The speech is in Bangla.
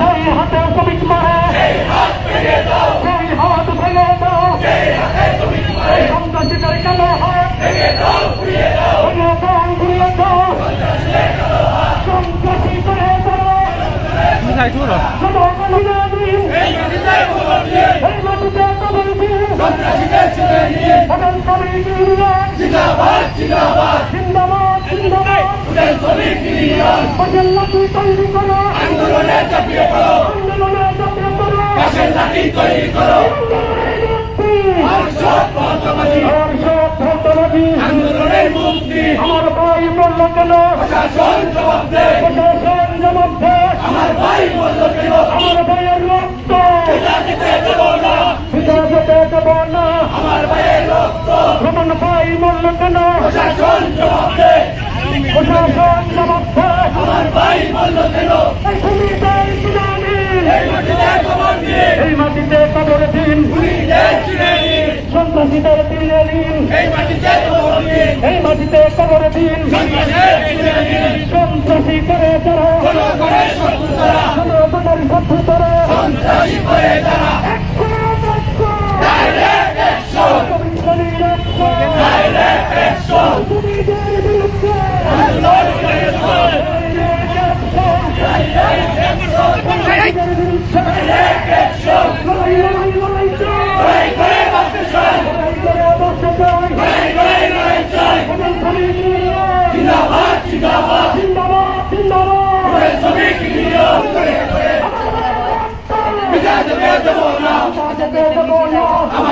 সেই হাতে শ্রমিক মারে সেই হাত ভেঙে দাও সন্ত্রাসীদের কেন হাত ভেঙে দাও ঘুরিয়ে দাও সন্ত্রাসী করে দাও জিন্দাবাদ জিন্দাবাদ জিন্দাবাদ জিন্দাবাদ বাসের লাঠি তৈরি করো চাপিয়ে পড়ো পাশের লাঠি তৈরি করো আর সব মহত্ববাদী আর সব ভোটবাদী আন্দোলনের মুক্তি প্রশাসন জবাব দে প্রশাসন জবাব দে আমার ভাই বলল কেন এই ভূমিদের শুনানি এই মাটিতে খবর দিয়ে এই মাটিতে কবর দিন খুনিদের ছিঁড়ে নিন সন্ত্রাসীদের দিনে দিন। এই মাটিতে কবর দিন। এই মাটিতে কবর দিন। সন্ত্রাসী করে তারা। করে শত্রু তারা করে শত্রু তারা। সন্ত্রাসী করে তারা। আমার ভাইয়ের